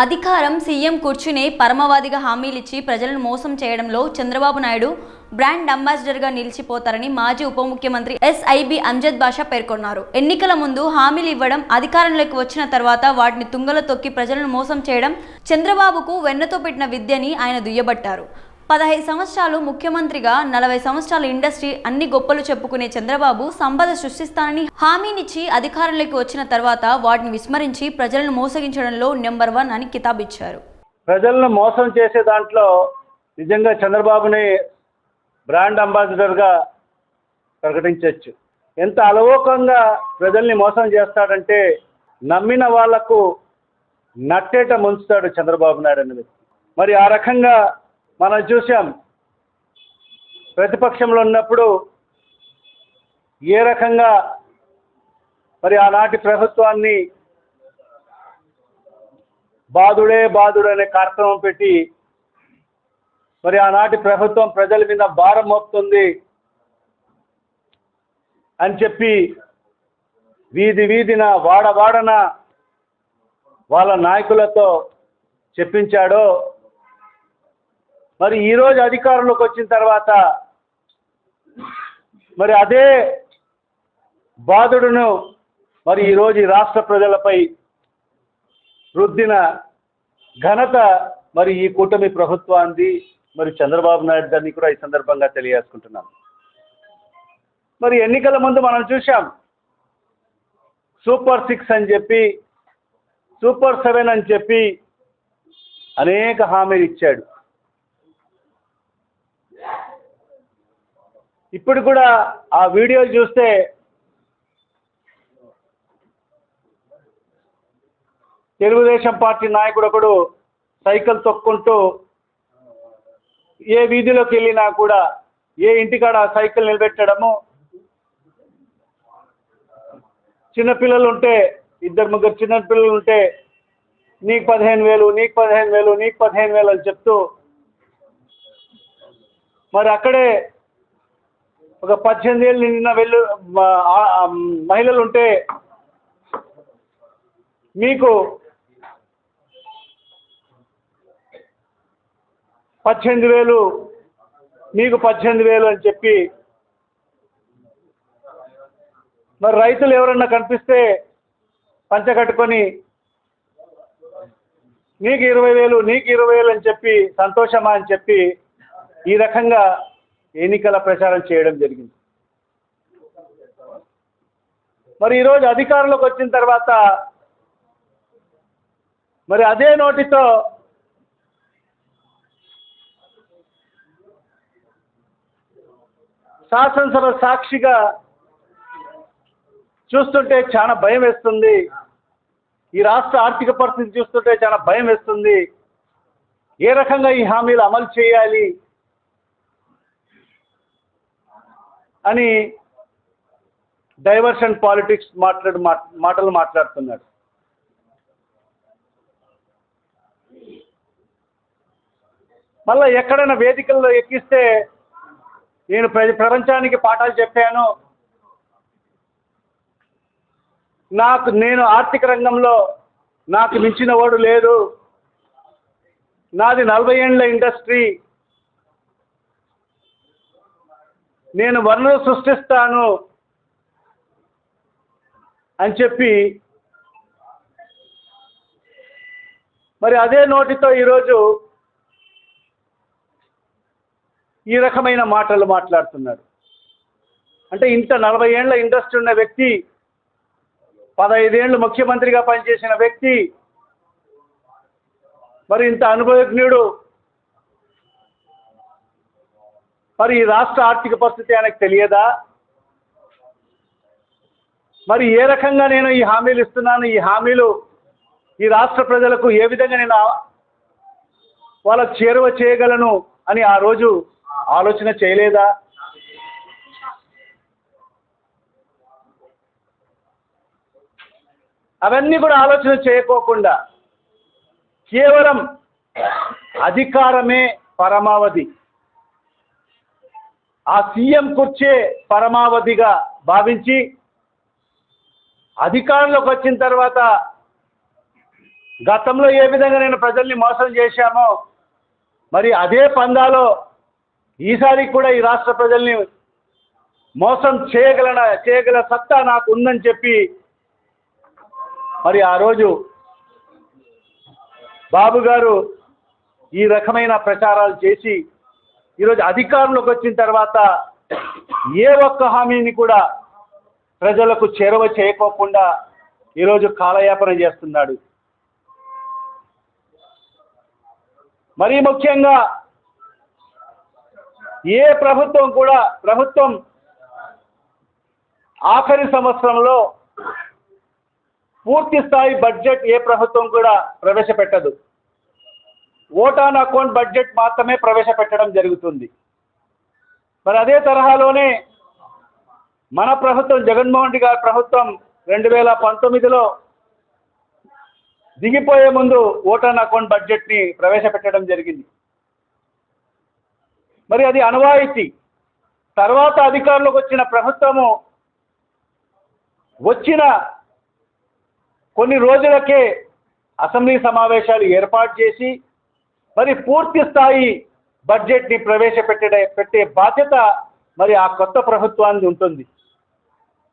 అధికారం సీఎం కూర్చునే పరమవాదిగా హామీలిచ్చి ప్రజలను మోసం చేయడంలో చంద్రబాబు నాయుడు బ్రాండ్ అంబాసిడర్గా నిలిచిపోతారని మాజీ ఉప ముఖ్యమంత్రి ఎస్ఐబి అంజద్ బాషా పేర్కొన్నారు. ఎన్నికల ముందు హామీలు ఇవ్వడం అధికారంలోకి వచ్చిన తర్వాత వాటిని తుంగలో తొక్కి ప్రజలను మోసం చేయడం చంద్రబాబుకు వెన్నతో పెట్టిన విద్యని ఆయన దుయ్యబట్టారు. పదహైదు సంవత్సరాలు ముఖ్యమంత్రిగా నలభై సంవత్సరాల ఇండస్ట్రీ అన్ని గొప్పలు చెప్పుకునే చంద్రబాబు సంపద సృష్టిస్తానని హామీనిచ్చి అధికారంలోకి వచ్చిన తర్వాత వాటిని విస్మరించి ప్రజలను మోసగించడంలో నెంబర్ వన్ అని కితాబిచ్చారు. ప్రజలను మోసం చేసే దాంట్లో నిజంగా చంద్రబాబుని బ్రాండ్ అంబాసిడర్గా ప్రకటించవచ్చు ఎంత అలవోకంగా ప్రజల్ని మోసం చేస్తాడంటే నమ్మిన వాళ్ళకు నట్టేట ముంచుతాడు చంద్రబాబు నాయుడు అనేది మరి ఆ రకంగా మనం చూసాం ప్రతిపక్షంలో ఉన్నప్పుడు ఏ రకంగా మరి ఆనాటి ప్రభుత్వాన్ని బాధుడే బాధుడు అనే కార్యక్రమం పెట్టి మరి ఆనాటి ప్రభుత్వం ప్రజల మీద భారం మోపుతుంది అని చెప్పి వీధి వీధిన వాడ వాడన వాళ్ళ నాయకులతో చెప్పించాడో మరి ఈరోజు అధికారంలోకి వచ్చిన తర్వాత మరి అదే బాధుడును మరి ఈరోజు ఈ రాష్ట్ర ప్రజలపై రుద్దిన ఘనత మరి ఈ కూటమి ప్రభుత్వాన్ని మరి చంద్రబాబు నాయుడు గారిని కూడా ఈ సందర్భంగా తెలియజేసుకుంటున్నాం మరి ఎన్నికల ముందు మనం చూసాం సూపర్ సిక్స్ అని చెప్పి సూపర్ సెవెన్ అని చెప్పి అనేక హామీలు ఇచ్చాడు. ఇప్పుడు కూడా ఆ వీడియోలు చూస్తే తెలుగుదేశం పార్టీ నాయకుడు ఒకడు సైకిల్ తొక్కుంటూ ఏ వీధిలోకి వెళ్ళినా కూడా ఏ ఇంటికాడ సైకిల్ నిలబెట్టడము. చిన్నపిల్లలు ఉంటే ఇద్దరు ముగ్గురు చిన్న పిల్లలు ఉంటే నీకు పదిహేను వేలు నీకు పదిహేను వేలు నీకు పదిహేను వేలు అని చెప్తూ మరి అక్కడే ఒక పద్దెనిమిది ఏళ్ళు నిన్న వెళ్ళు మహిళలు ఉంటే మీకు పద్దెనిమిది వేలు మీకు పద్దెనిమిది వేలు అని చెప్పి మరి రైతులు ఎవరన్నా కనిపిస్తే పంచగట్టుకొని నీకు ఇరవై వేలు నీకు ఇరవై వేలు అని చెప్పి సంతోషమా అని చెప్పి ఈ రకంగా ఎన్నికల ప్రచారం చేయడం జరిగింది. మరి ఈరోజు అధికారంలోకి వచ్చిన తర్వాత మరి అదే నోటితో శాసనసభ సాక్షిగా చూస్తుంటే చాలా భయం వేస్తుంది. ఈ రాష్ట్ర ఆర్థిక పరిస్థితి చూస్తుంటే చాలా భయం వేస్తుంది. ఏ రకంగా ఈ హామీలు అమలు చేయాలి? అని డైవర్షన్ పాలిటిక్స్ మాట్లాడు మాటలు మాట్లాడుతున్నాడు. మళ్ళీ ఎక్కడైనా వేదికల్లో ఎక్కిస్తే నేను ప్ర- ప్రపంచానికి పాఠాలు చెప్పాను. నాకు నేను ఆర్థిక రంగంలో నాకు మించిన వాడు లేదు. నాది నలభై ఏండ్ల ఇండస్ట్రీ. నేను వనరులు సృష్టిస్తాను అని చెప్పి మరి అదే నోటితో ఈరోజు ఈ రకమైన మాటలు మాట్లాడుతున్నారు. అంటే ఇంత నలభై ఏళ్ళ ఇండస్ట్రీ ఉన్న వ్యక్తి పదహైదేళ్ళు ముఖ్యమంత్రిగా పనిచేసిన వ్యక్తి మరి ఇంత అనుభవజ్ఞుడు మరి ఈ రాష్ట్ర ఆర్థిక పరిస్థితి ఆయనకు తెలియదా? మరి ఏ రకంగా నేను ఈ హామీలు ఇస్తున్నాను? ఈ హామీలు ఈ రాష్ట్ర ప్రజలకు ఏ విధంగా నేను వాళ్ళకు చేరువ చేయగలను అని ఆ రోజు ఆలోచన చేయలేదా? అవన్నీ కూడా ఆలోచన చేయకోకుండా కేవలం అధికారమే పరమావధి. ఆ సీఎం కుర్చే పరమావధిగా భావించి అధికారంలోకి వచ్చిన తర్వాత గతంలో ఏ విధంగా నేను ప్రజల్ని మోసం చేశామో మరి అదే పందాలో ఈసారి కూడా ఈ రాష్ట్ర ప్రజల్ని మోసం చేయగలన చేయగల సత్తా నాకు ఉందని చెప్పి మరి ఆ రోజు బాబు గారు ఈ రకమైన ప్రచారాలు చేసి ఈరోజు అధికారంలోకి వచ్చిన తర్వాత ఏ ఒక్క హామీని కూడా ప్రజలకు చేరువ చేయకోకుండా ఈరోజు కాలయాపన చేస్తున్నాడు. మరీ ముఖ్యంగా ఏ ప్రభుత్వం కూడా ప్రభుత్వం ఆఖరి సంవత్సరంలో పూర్తి స్థాయి బడ్జెట్ ఏ ప్రభుత్వం కూడా ప్రవేశపెట్టదు. ఓటాన్ అకౌంట్ బడ్జెట్ మాత్రమే ప్రవేశపెట్టడం జరుగుతుంది. మరి అదే తరహాలోనే మన ప్రభుత్వం జగన్మోహన్ రెడ్డి గారి ప్రభుత్వం రెండు వేల పంతొమ్మిదిలో దిగిపోయే ముందు ఓటాన్ అకౌంట్ బడ్జెట్ని ప్రవేశపెట్టడం జరిగింది. మరి అది అనువాయితీ తర్వాత అధికారంలోకి వచ్చిన ప్రభుత్వము వచ్చిన కొన్ని రోజులకే అసెంబ్లీ సమావేశాలు ఏర్పాటు చేసి మరి పూర్తి స్థాయి బడ్జెట్ని ప్రవేశపెట్టడే పెట్టే బాధ్యత మరి ఆ కొత్త ప్రభుత్వానికి ఉంటుంది.